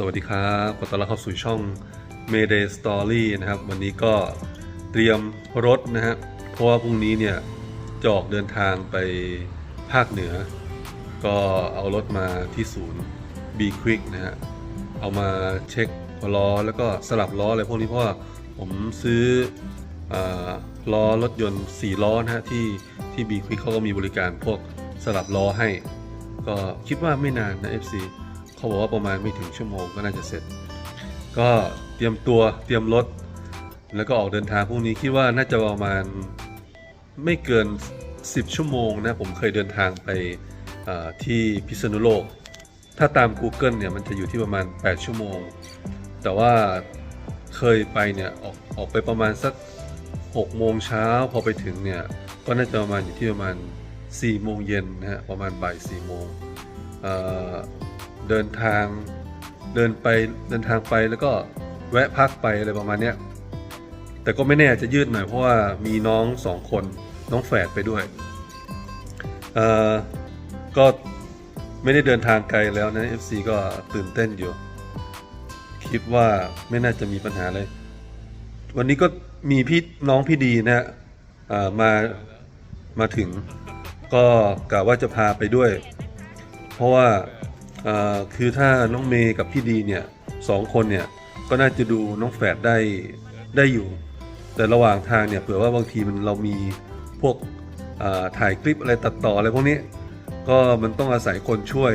สวัสดีครับขอต้อนรับเข้าสู่ช่อง Mayday Story นะครับ วันนี้ก็เตรียมรถนะฮะเพราะว่าพรุ่งนี้เนี่ยจอกเดินทางไปภาคเหนือ ก็เอารถมาที่ศูนย์ B Quick นะฮะเอามาเช็คล้อแล้วก็สลับล้ออะไรพวกนี้เพราะว่าผมซื้ออาล้อรถยนต์ 4 ล้อนะฮะที่ที่ B Quick เขาก็มีบริการพวกสลับล้อให้ ก็คิดว่าไม่นานนะ FC เขาบอกว่าประมาณไม่ถึงชั่วโมงก็น่าจะเสร็จ ก็เตรียมตัวเตรียมรถ แล้วก็ออกเดินทางพรุ่งนี้คิดว่าน่าจะประมาณไม่เกิน 10 ชั่วโมงนะผมเคยเดินทางไปที่พิษณุโลก ถ้าตาม Google เนี่ยมันจะอยู่ที่ประมาณ 8 ชั่วโมง แต่ว่าเคยไปเนี่ยออกออกไปประมาณสัก6โมงเช้าพอไปถึงเนี่ยก็น่าจะประมาณอยู่ที่ประมาณ4โมงเย็นนะฮะประมาณบ่าย4โมง เดินทางเดินไปเดินทางไปแล้วก็แวะพักไปอะไรประมาณเนี้ยแต่ก็ไม่แน่จะยืดหน่อยเพราะว่ามีน้องสองคนน้องแฝดไปด้วยเอ่อก็ไม่ได้เดินทางไกลแล้วนะ FC ก็ตื่นเต้นอยู่ คิดว่าไม่น่าจะมีปัญหาเลย วันนี้ก็มีพี่น้องพี่ดีนะฮะอ่ามามาถึงก็กะว่าจะพาไปด้วย เพราะว่า คือถ้าน้องเมย์กับพี่ดีเนี่ยสองคนเนี่ยก็น่าจะดูน้องแฝดได้ได้อยู่ แต่ระหว่างทางเนี่ยเผื่อว่าบางทีมันเรามีพวกถ่ายคลิปอะไรตัดต่ออะไรพวกนี้ก็มันต้องอาศัยคนช่วย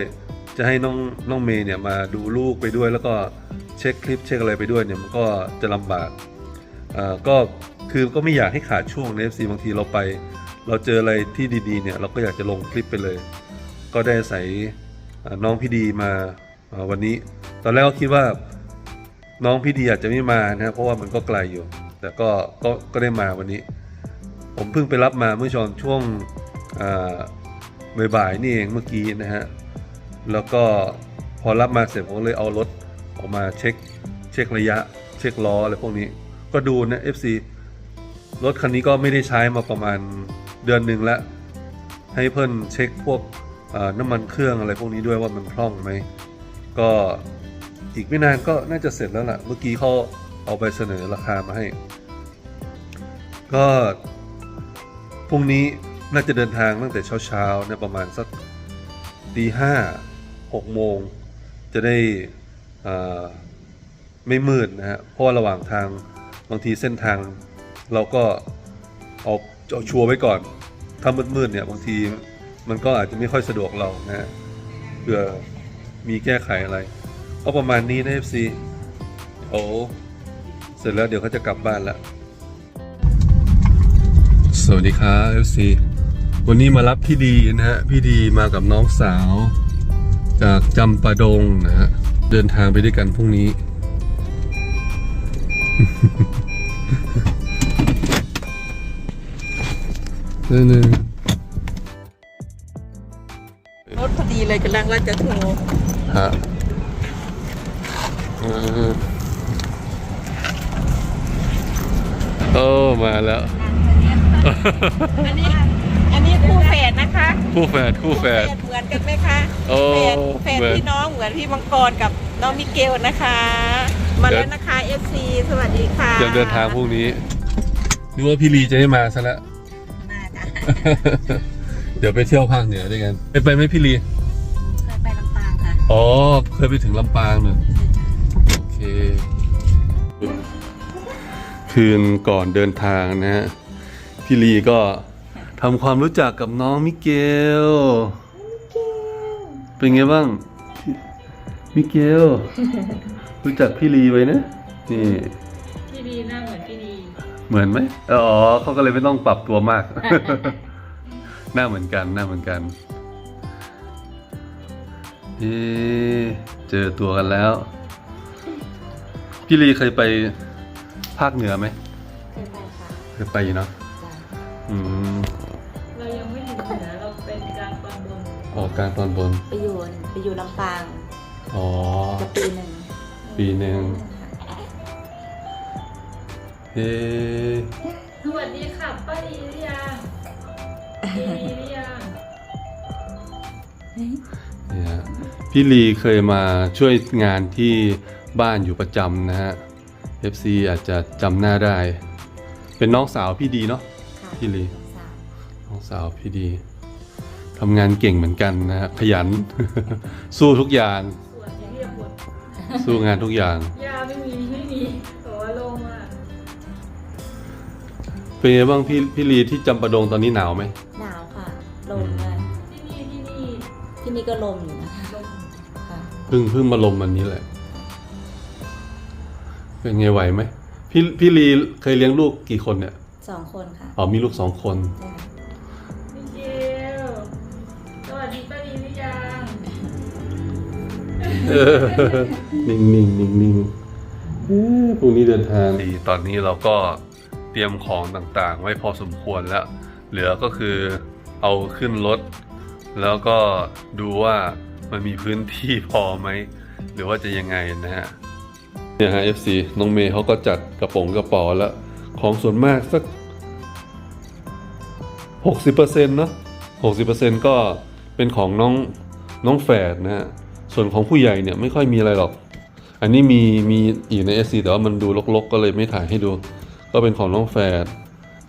จะให้น้องน้องเมย์เนี่ยมาดูลูกไปด้วย แล้วก็เช็คคลิปเช็คอะไรไปด้วยเนี่ยมันก็จะลำบากก็คือก็ไม่อยากให้ขาดช่วงใน FC บางทีเราไป เราเจออะไรที่ดีๆเนี่ยเราก็อยากจะลงคลิปไปเลย ก็ได้อาศัยอ่ น้องพี่ดีมาวันนี้ ตอนแรกก็คิดว่าน้องพี่ดีอาจจะไม่มานะเพราะว่ามันก็ไกลอยู่ แต่ก็ก็ก็ได้มาวันนี้ ผมเพิ่งไปรับมาเมื่อชอนช่วงบ่ายๆนี่เองเมื่อกี้นะฮะแล้วก็พอรับมาเสร็จผมเลยเอารถออกมาเช็คเช็คระยะ เช็คล้ออะไรพวกนี้ ก็ดูนะ FC รถคันนี้ก็ไม่ได้ใช้มาประมาณเดือนหนึ่งแล้ว ให้เพิ่นเช็คพวก น้ำมันเครื่องอะไรพวกนี้ด้วยว่ามันคล่องไหมก็อีกไม่นานก็น่าจะเสร็จแล้วล่ะ เมื่อกี้เขาเอาไปเสนอราคามาให้ ก็พรุ่งนี้น่าจะเดินทางตั้งแต่เช้าๆนะประมาณสักตีห้าหกโมง จะได้อ่อไม่มืดนะฮะเพราะว่าระหว่างทางบางทีเส้นทางเราก็เอาเอาชัวร์ไว้ก่อน ถ้ามืดๆเนี่ยบางที มันก็อาจจะไม่ค่อยสะดวกเรานะเผื่อมีแก้ไขอะไร ก็ประมาณนี้นะ FC โอ้เสร็จแล้วเดี๋ยวเขาจะกลับบ้านล้วสวัสดีครับ FC วันนี้มารับพี่ดีนะฮะพี่ดีมากับน้องสาว จากจำปาดงนะฮะเดินทางไปด้วยกันพรุ่งนี้นี่นี่ ดีเลยกำลังว่าจะโทรฮะเออโอ้มาแล้ว อันนี้อันนี้คู่แฝดนะคะคู่แฝดคู่แฝด เหมือนกันไหมคะโอ้แฝดแฝดเหมือน พี่น้องเหมือนพี่มังกรกับน้องมิเกลนะคะ มาแล้วนะคะ FC สวัสดีค่ะจะเดินทางพรุ่งนี้นึกว่าพี่ลีจะไม่มาซะแล้ว มาค่ะเดี๋ยวไปเที่ยวภาคเหนือด้วยกัน ไปไปไหมพี่ลี อ๋อ เคยไปถึงลำปางหนึ่งโอเค คืนก่อนเดินทางนะฮะ พี่ลีก็ทำความรู้จักกับน้องมิเกล เป็นไงบ้าง มิเกล รู้จักพี่ลีไว้นะ นี่ พี่ดีหน้าเหมือนพี่ดี เหมือนไหมอ๋อเขาก็เลยไม่ต้องปรับตัวมาก หน้าเหมือนกัน หน้าเหมือนกัน เอ๊ะเจอตัวกันแล้ว พี่ลีเคยไปภาคเหนือไหมเคยไปค่ะเคยไปอยู่เนาะอืมเรายังไม่ถึงเหนือเราเป็นกลางตอนบนออกกลารตอนบน ไปอยู่ไปอยู่ลำปางอ๋อจะปีหนึ่งปีหนึ่งเอ๊ะสวัสดีค่ะป้าดีหรือยังพี่ดีหรือยัง เนี่ยพี่ลีเคยมาช่วยงานที่บ้านอยู่ประจำนะฮะ FC อาจจะจำหน้าได้ เป็นน้องสาวพี่ดีเนาะพี่ลีน้องสาวพี่ดีทำงานเก่งเหมือนกันนะฮะขยัน สู้ทุกอย่าง ส่วนที่เรียกบทสู้งานทุกอย่าง ยาไม่มีไม่มีแต่ว่าโล่งมากเป็นไงบ้างพี่พี่ลีที่จำปาดงตอนนี้หนาวไหม นี่ก็ลมอยู่นะลมค่ะเพิ่งเพิ่งมาลมวันนี้แหละ เป็นไงไหวไหมพี่พี่ลีเคยเลี้ยงลูกกี่คนเนี่ยสองคนค่ะอ๋อมีลูกสองคนใช่ค่ะพี่เกลสวัสดีป้าดีหรือยังเออนิ่งนิ่งนิ่งนิ่งเอ้อพรุ่งนี้เดินทางดีตอนนี้เราก็เตรียมของต่างๆ ไว้พอสมควรแล้ว เหลือก็คือเอาขึ้นรถ แล้วก็ดูว่ามันมีพื้นที่พอไหม หรือว่าจะยังไงนะฮะ เนี่ยฮะ FC น้องเมย์เขาก็จัดกระโปรงกระป๋าแล้ว ของส่วนมากสัก 60%เนาะ60%ก็เป็นของน้องน้องแฝดนะฮะ ส่วนของผู้ใหญ่เนี่ยไม่ค่อยมีอะไรหรอก อันนี้มีมีอีกใน SC แต่ว่ามันดูรกๆ ก็เลยไม่ถ่ายให้ดู ก็เป็นของน้องแฝด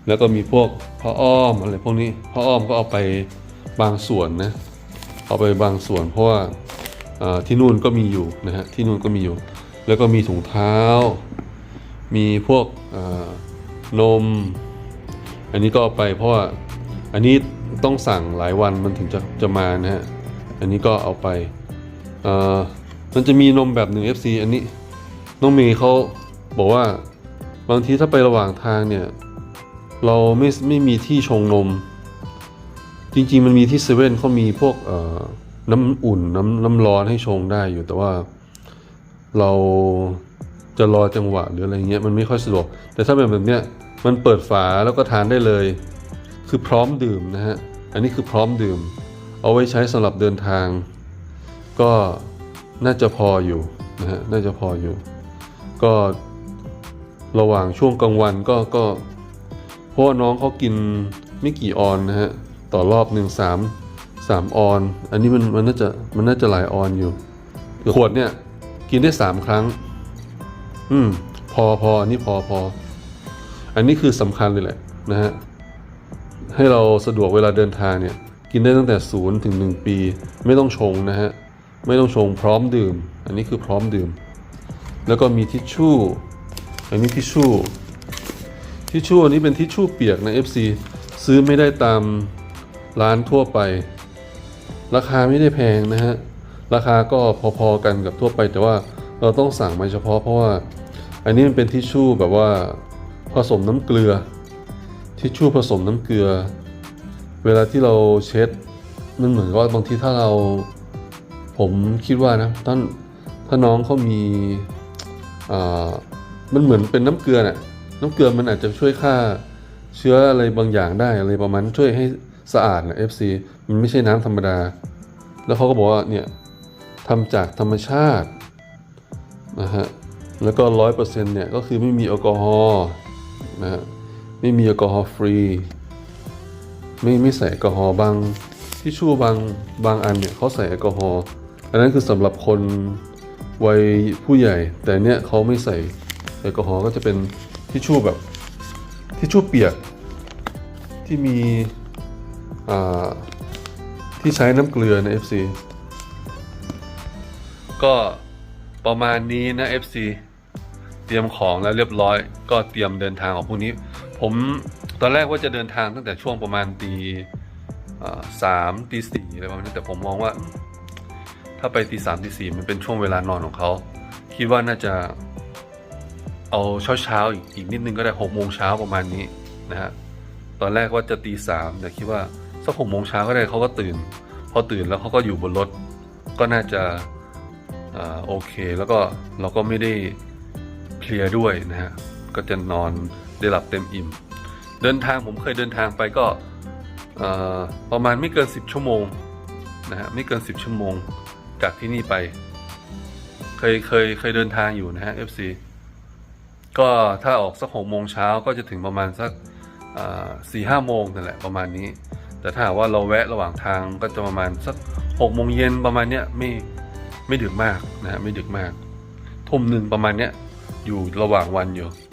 แล้วก็มีพวกผ้าอ้อมอะไรพวกนี้ผ้าอ้อมก็เอาไป บางส่วนนะเอาไปบางส่วนเพราะว่าที่นู่นก็มีอยู่นะฮะที่นู่นก็มีอยู่ แล้วก็มีถุงเท้า มีพวกนม อันนี้ก็เอาไปเพราะว่าอันนี้ต้องสั่งหลายวันมันถึงจะจะมานะฮะอันนี้ก็เอาไปมันจะมีนมแบบหนึ่ง FC อันนี้น้องเมย์เขาบอกว่าบางทีถ้าไประหว่างทางเนี่ย เราไม่ไม่มีที่ชงนม จริงๆมันมีที่เซเว่นเขามีพวกน้ำอุ่นน้ำน้ำร้อนให้ชงได้อยู่แต่ว่าเราจะรอจังหวะหรืออะไรเงี้ยมันไม่ค่อยสะดวก แต่ถ้าเป็นแบบเนี้ยมันเปิดฝาแล้วก็ทานได้เลย คือพร้อมดื่มนะฮะอันนี้คือพร้อมดื่ม เอาไว้ใช้สำหรับเดินทาง ก็น่าจะพออยู่นะฮะน่าจะพออยู่ ก็ระหว่างช่วงกลางวันก็ก็เพราะว่าน้องเขากินไม่กี่ออนนะฮะ ต่อรอบหนึ่งสามสามออน อันนี้มันมันน่าจะมันน่าจะหลายออนอยู่ ขวดเนี่ย กินได้สามครั้ง อืม พอพออันนี้พอพอ อันนี้คือสำคัญเลยแหละนะฮะ ให้เราสะดวกเวลาเดินทางเนี่ย กินได้ตั้งแต่ศูนย์ถึงหนึ่งปี ไม่ต้องชงนะฮะ ไม่ต้องชงพร้อมดื่ม อันนี้คือพร้อมดื่ม แล้วก็มีทิชชู่ อันนี้ทิชชู่ทิชชู่อันนี้เป็นทิชชู่เปียกนะ FC ซื้อไม่ได้ตาม ร้านทั่วไป ราคาไม่ได้แพงนะฮะ ราคาก็พอๆกันกับทั่วไป แต่ว่าเราต้องสั่งมาเฉพาะเพราะว่า อันนี้มันเป็นทิชชู่แบบว่าผสมน้ำเกลือ ทิชชู่ผสมน้ำเกลือ เวลาที่เราเช็ดมันเหมือนกับว่าบางทีถ้าเราผมคิดว่านะท่านถ้าน้องเขามีอ่ามันเหมือนเป็นน้ำเกลือน่ะ น้ำเกลือมันอาจจะช่วยฆ่าเชื้ออะไรบางอย่างได้อะไรประมาณนั้นช่วยให้ สะอาดนะ FC มันไม่ใช่น้ำธรรมดา แล้วเขาก็บอกว่าเนี่ยทำจากธรรมชาตินะฮะแล้วก็ร้อยเปอร์เซ็นต์เนี่ยก็คือไม่มีแอลกอฮอล์นะฮะไม่มีแอลกอฮอล์ฟรีไม่ไม่ใส่แอลกอฮอล์บางที่ชู่บางบางอันเนี่ยเขาใส่แอลกอฮอล์อันนั้นคือสำหรับคนวัยผู้ใหญ่ แต่เนี่ยเขาไม่ใส่แอลกอฮอล์ก็จะเป็นทิชชู่แบบทิชชู่เปียกที่มี ที่ใช้น้ำเกลือใน FC ก็ประมาณนี้นะ FC เตรียมของแล้วเรียบร้อย ก็เตรียมเดินทางของพรุ่งนี้ ผมตอนแรกว่าจะเดินทางตั้งแต่ช่วงประมาณตีสามตีสี่อะไรประมาณนี้แต่ผมมองว่า ถ้าไปตีสามตีสี่มันเป็นช่วงเวลานอนของเขา คิดว่าน่าจะเอาเช้าเช้าๆอีกนิดนึงก็ได้หกโมงเช้าประมาณนี้นะฮะตอนแรกว่าจะตีสามแต่คิดว่า สักหกโมงเช้าก็ได้เขาก็ตื่น พอตื่นแล้วเขาก็อยู่บนรถ ก็น่าจะอ่าโอเคแล้วก็เราก็ไม่ได้เพลียด้วยนะฮะก็จะนอนได้หลับเต็มอิ่ม เดินทางผมเคยเดินทางไปก็ประมาณไม่เกิน 10 ชั่วโมงนะฮะไม่เกิน 10 ชั่วโมงจากที่นี่ไป เคยเคยเคยเดินทางอยู่นะฮะ FC ก็ถ้าออกสักหกโมงเช้าก็จะถึงประมาณสักสี่ห้าโมงนั่นแหละประมาณนี้ แต่ถ้าว่าเราแวะระหว่างทางก็จะประมาณสักหกโมงเย็นประมาณเนี้ยไม่ไม่ดึกมากนะฮะไม่ดึกมากทุ่มหนึ่งประมาณเนี้ยอยู่ระหว่างวันอยู่